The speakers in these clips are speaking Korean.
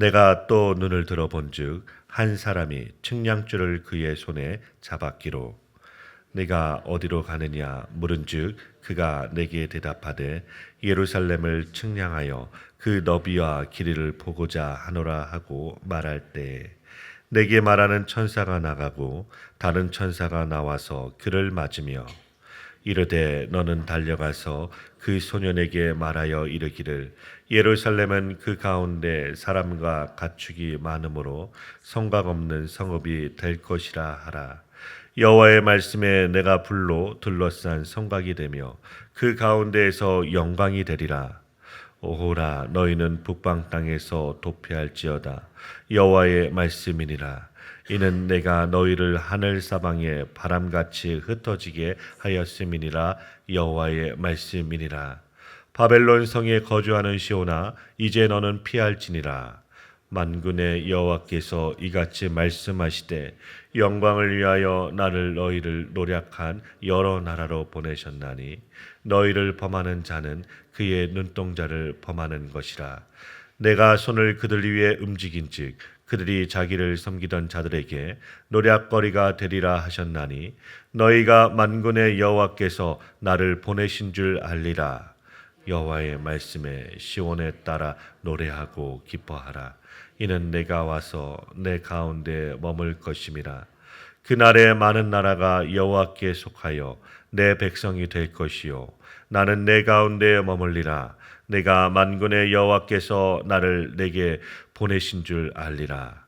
내가 또 눈을 들어본즉 한 사람이 측량줄을 그의 손에 잡았기로. 네가 어디로 가느냐 물은즉 그가 내게 대답하되 예루살렘을 측량하여 그 너비와 길이를 보고자 하노라 하고 말할 때 내게 말하는 천사가 나가고 다른 천사가 나와서 그를 맞으며 이르되 너는 달려가서 그 소년에게 말하여 이르기를 예루살렘은 그 가운데 사람과 가축이 많으므로 성곽 없는 성읍이 될 것이라 하라. 여호와의 말씀에 내가 불로 둘러싼 성곽이 되며 그 가운데에서 영광이 되리라 오호라 너희는 북방 땅에서 도피할지어다. 여호와의 말씀이니라. 이는 내가 너희를 하늘 사방에 바람같이 흩어지게 하였음이니라. 여호와의 말씀이니라. 바벨론 성에 거주하는 시오나 이제 너는 피할지니라. 만군의 여호와께서 이같이 말씀하시되 영광을 위하여 나를 너희를 노력한 여러 나라로 보내셨나니 너희를 범하는 자는 그의 눈동자를 범하는 것이라. 내가 손을 그들 위에 움직인즉 그들이 자기를 섬기던 자들에게 노략거리가 되리라 하셨나니 너희가 만군의 여호와께서 나를 보내신 줄 알리라. 여호와의 말씀에 시온에 따라 노래하고 기뻐하라 이는 내가 와서 내 가운데 머물 것임이라. 그날에 많은 나라가 여호와께 속하여 내 백성이 될 것이요. 나는 내 가운데 머물리라. 내가 만군의 여호와께서 나를 내게 보내신 줄 알리라.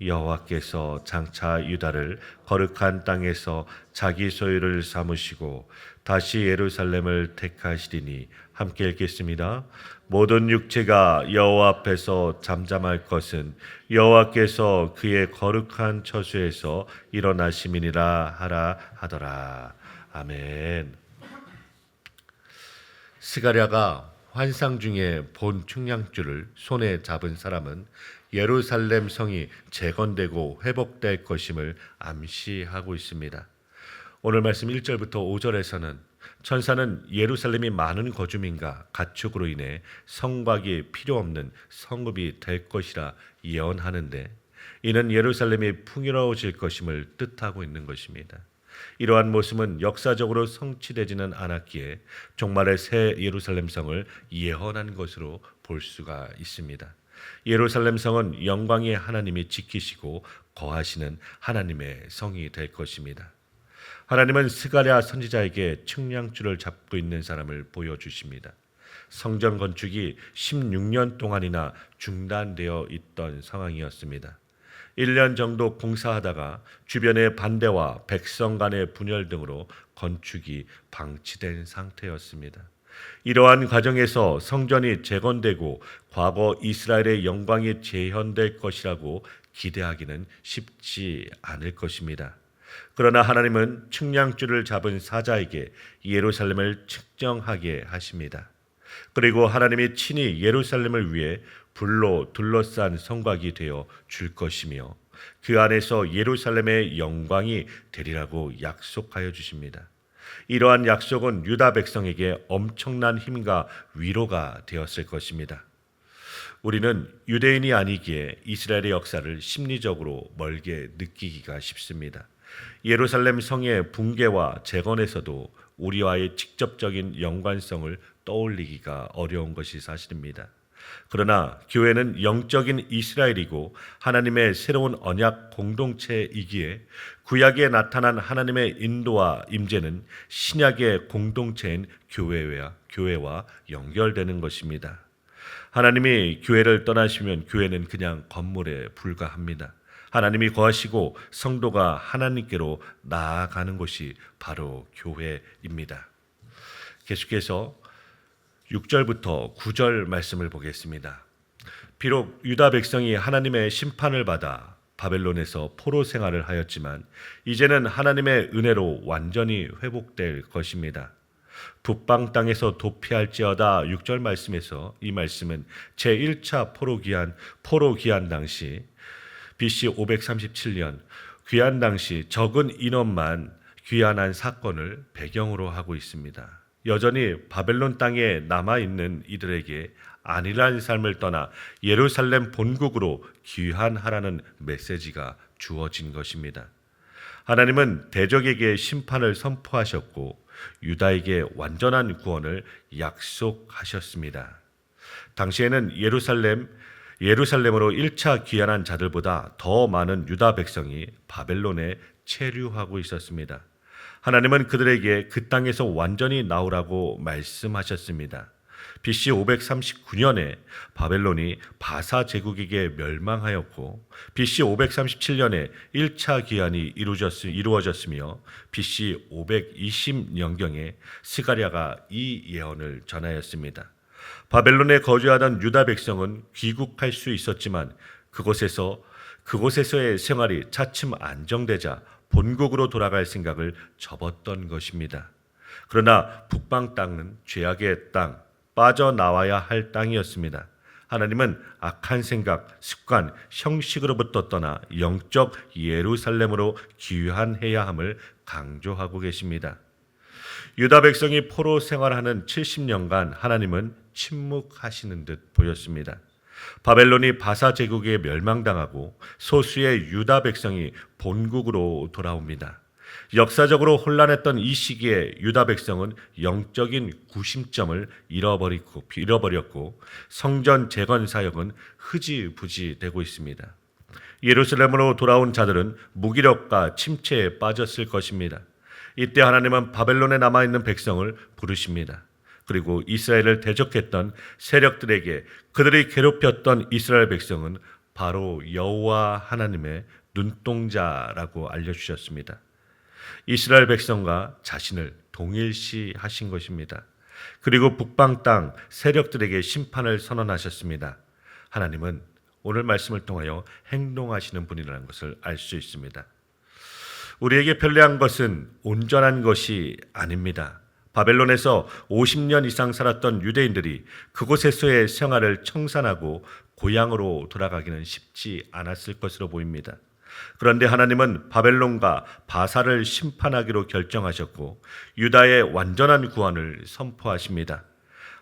여호와께서 장차 유다를 거룩한 땅에서 자기 소유를 삼으시고 다시 예루살렘을 택하시리니 함께 읽겠습니다. 모든 육체가 여호와 앞에서 잠잠할 것은 여호와께서 그의 거룩한 처소에서 일어나심이니라 하라 하더라. 아멘. 스가랴가 환상 중에 본 측량줄을 손에 잡은 사람은 예루살렘 성이 재건되고 회복될 것임을 암시하고 있습니다. 오늘 말씀 1절부터 5절에서는 천사는 예루살렘이 많은 거주민과 가축으로 인해 성곽이 필요 없는 성읍이 될 것이라 예언하는데 이는 예루살렘이 풍요로워질 것임을 뜻하고 있는 것입니다. 이러한 모습은 역사적으로 성취되지는 않았기에 종말의 새 예루살렘 성을 예언한 것으로 볼 수가 있습니다. 예루살렘 성은 영광의 하나님이 지키시고 거하시는 하나님의 성이 될 것입니다. 하나님은 스가랴 선지자에게 측량줄을 잡고 있는 사람을 보여주십니다. 성전 건축이 16년 동안이나 중단되어 있던 상황이었습니다. 1년 정도 공사하다가 주변의 반대와 백성 간의 분열 등으로 건축이 방치된 상태였습니다. 이러한 과정에서 성전이 재건되고 과거 이스라엘의 영광이 재현될 것이라고 기대하기는 쉽지 않을 것입니다. 그러나 하나님은 측량줄을 잡은 사자에게 예루살렘을 측정하게 하십니다. 그리고 하나님이 친히 예루살렘을 위해 불로 둘러싼 성곽이 되어 줄 것이며 그 안에서 예루살렘의 영광이 되리라고 약속하여 주십니다. 이러한 약속은 유다 백성에게 엄청난 힘과 위로가 되었을 것입니다. 우리는 유대인이 아니기에 이스라엘의 역사를 심리적으로 멀게 느끼기가 쉽습니다. 예루살렘 성의 붕괴와 재건에서도 우리와의 직접적인 연관성을 떠올리기가 어려운 것이 사실입니다. 그러나 교회는 영적인 이스라엘이고 하나님의 새로운 언약 공동체이기에 구약에 나타난 하나님의 인도와 임재는 신약의 공동체인 교회와 교회와 연결되는 것입니다. 하나님이 교회를 떠나시면 교회는 그냥 건물에 불과합니다. 하나님이 거하시고 성도가 하나님께로 나아가는 곳이 바로 교회입니다. 계속해서 6절부터 9절 말씀을 보겠습니다. 비록 유다 백성이 하나님의 심판을 받아 바벨론에서 포로 생활을 하였지만 이제는 하나님의 은혜로 완전히 회복될 것입니다. 북방 땅에서 도피할지어다 6절 말씀에서 이 말씀은 제1차 포로 귀환 포로 귀환 당시 BC 537년 귀환 당시 적은 인원만 귀환한 사건을 배경으로 하고 있습니다. 여전히 바벨론 땅에 남아 있는 이들에게 안일한 삶을 떠나 예루살렘 본국으로 귀환하라는 메시지가 주어진 것입니다. 하나님은 대적에게 심판을 선포하셨고 유다에게 완전한 구원을 약속하셨습니다. 당시에는 예루살렘 예루살렘으로 1차 귀환한 자들보다 더 많은 유다 백성이 바벨론에 체류하고 있었습니다. 하나님은 그들에게 그 땅에서 완전히 나오라고 말씀하셨습니다. BC 539년에 바벨론이 바사 제국에게 멸망하였고 BC 537년에 1차 기한이 이루어졌으며 BC 520년경에 스가랴가 이 예언을 전하였습니다. 바벨론에 거주하던 유다 백성은 귀국할 수 있었지만 그곳에서 그곳에서의 생활이 차츰 안정되자 본국으로 돌아갈 생각을 접었던 것입니다. 그러나 북방 땅은 죄악의 땅, 빠져나와야 할 땅이었습니다. 하나님은 악한 생각, 습관, 형식으로부터 떠나 영적 예루살렘으로 귀환해야 함을 강조하고 계십니다. 유다 백성이 포로 생활하는 70년간 하나님은 침묵하시는 듯 보였습니다. 바벨론이 바사 제국에 멸망당하고 소수의 유다 백성이 본국으로 돌아옵니다. 역사적으로 혼란했던 이 시기에 유다 백성은 영적인 구심점을 잃어버리고 잃어버렸고 성전 재건 사역은 흐지부지 되고 있습니다. 예루살렘으로 돌아온 자들은 무기력과 침체에 빠졌을 것입니다. 이때 하나님은 바벨론에 남아 있는 백성을 부르십니다. 그리고 이스라엘을 대적했던 세력들에게 그들이 괴롭혔던 이스라엘 백성은 바로 여호와 하나님의 눈동자라고 알려주셨습니다. 이스라엘 백성과 자신을 동일시하신 것입니다. 그리고 북방 땅 세력들에게 심판을 선언하셨습니다. 하나님은 오늘 말씀을 통하여 행동하시는 분이라는 것을 알 수 있습니다. 우리에게 편리한 것은 온전한 것이 아닙니다. 바벨론에서 50년 이상 살았던 유대인들이 그곳에서의 생활을 청산하고 고향으로 돌아가기는 쉽지 않았을 것으로 보입니다. 그런데 하나님은 바벨론과 바사를 심판하기로 결정하셨고 유다의 완전한 구원을 선포하십니다.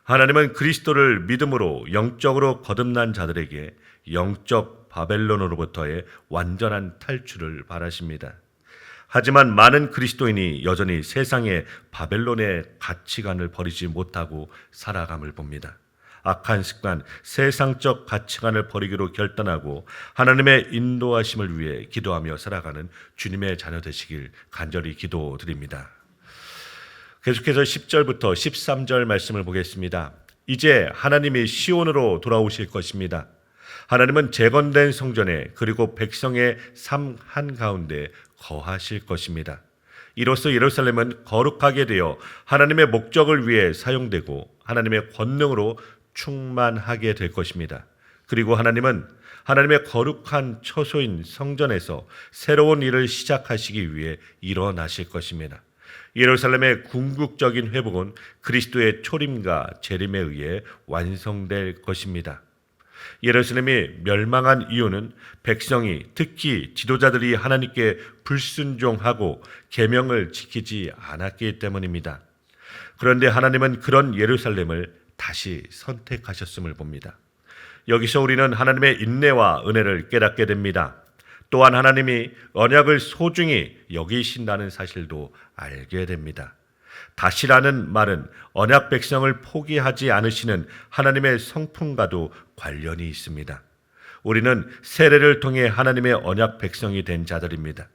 하나님은 그리스도를 믿음으로 영적으로 거듭난 자들에게 영적 바벨론으로부터의 완전한 탈출을 바라십니다. 하지만 많은 그리스도인이 여전히 세상의 바벨론의 가치관을 버리지 못하고 살아감을 봅니다. 악한 습관, 세상적 가치관을 버리기로 결단하고 하나님의 인도하심을 위해 기도하며 살아가는 주님의 자녀 되시길 간절히 기도드립니다. 계속해서 10절부터 13절 말씀을 보겠습니다. 이제 하나님이 시온으로 돌아오실 것입니다. 하나님은 재건된 성전에 그리고 백성의 삶 한가운데 거하실 것입니다. 이로써 예루살렘은 거룩하게 되어 하나님의 목적을 위해 사용되고 하나님의 권능으로 충만하게 될 것입니다. 그리고 하나님은 하나님의 거룩한 처소인 성전에서 새로운 일을 시작하시기 위해 일어나실 것입니다. 예루살렘의 궁극적인 회복은 그리스도의 초림과 재림에 의해 완성될 것입니다. 예루살렘이 멸망한 이유는 백성이 특히 지도자들이 하나님께 불순종하고 계명을 지키지 않았기 때문입니다. 그런데 하나님은 그런 예루살렘을 다시 선택하셨음을 봅니다. 여기서 우리는 하나님의 인내와 은혜를 깨닫게 됩니다. 또한 하나님이 언약을 소중히 여기신다는 사실도 알게 됩니다. 다시라는 말은 언약 백성을 포기하지 않으시는 하나님의 성품과도 관련이 있습니다. 우리는 세례를 통해 하나님의 언약 백성이 된 자들입니다.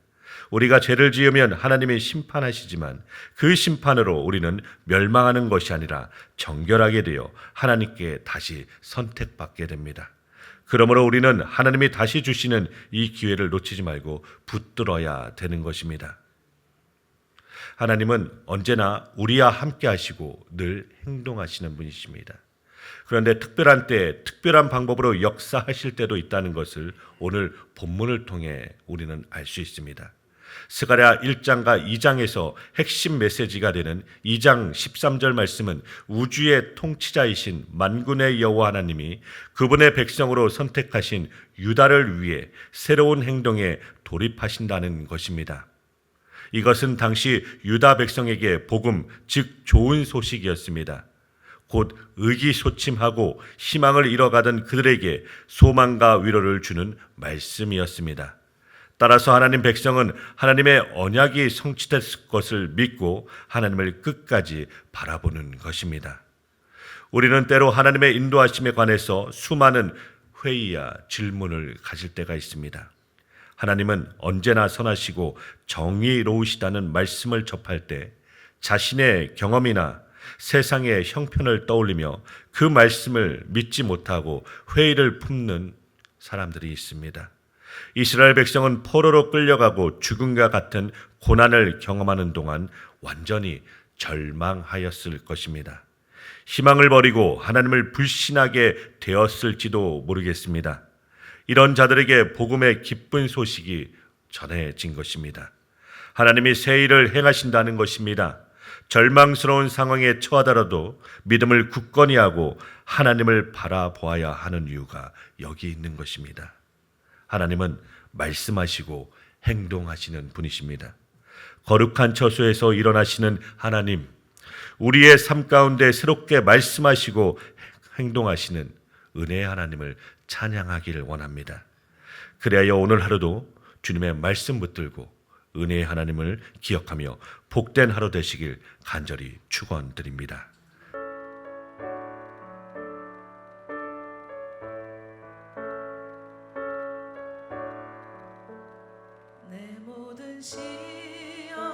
우리가 죄를 지으면 하나님이 심판하시지만 그 심판으로 우리는 멸망하는 것이 아니라 정결하게 되어 하나님께 다시 선택받게 됩니다. 그러므로 우리는 하나님이 다시 주시는 이 기회를 놓치지 말고 붙들어야 되는 것입니다. 하나님은 언제나 우리와 함께 하시고 늘 행동하시는 분이십니다. 그런데 특별한 때 특별한 방법으로 역사하실 때도 있다는 것을 오늘 본문을 통해 우리는 알 수 있습니다. 스가랴 1장과 2장에서 핵심 메시지가 되는 2장 13절 말씀은 우주의 통치자이신 만군의 여호와 하나님이 그분의 백성으로 선택하신 유다를 위해 새로운 행동에 돌입하신다는 것입니다. 이것은 당시 유다 백성에게 복음, 즉 좋은 소식이었습니다. 곧 의기소침하고 희망을 잃어가던 그들에게 소망과 위로를 주는 말씀이었습니다. 따라서 하나님 백성은 하나님의 언약이 성취됐을 것을 믿고 하나님을 끝까지 바라보는 것입니다. 우리는 때로 하나님의 인도하심에 관해서 수많은 회의야 질문을 가질 때가 있습니다. 하나님은 언제나 선하시고 정의로우시다는 말씀을 접할 때 자신의 경험이나 세상의 형편을 떠올리며 그 말씀을 믿지 못하고 회의를 품는 사람들이 있습니다. 이스라엘 백성은 포로로 끌려가고 죽음과 같은 고난을 경험하는 동안 완전히 절망하였을 것입니다. 희망을 버리고 하나님을 불신하게 되었을지도 모르겠습니다. 이런 자들에게 복음의 기쁜 소식이 전해진 것입니다. 하나님이 새 일을 행하신다는 것입니다. 절망스러운 상황에 처하더라도 믿음을 굳건히 하고 하나님을 바라보아야 하는 이유가 여기 있는 것입니다. 하나님은 말씀하시고 행동하시는 분이십니다. 거룩한 처소에서 일어나시는 하나님, 우리의 삶 가운데 새롭게 말씀하시고 행동하시는 은혜의 하나님을 찬양하기를 원합니다. 그래야 오늘 하루도 주님의 말씀 붙들고 은혜의 하나님을 기억하며 복된 하루 되시길 간절히 축원드립니다. 내 모든 시험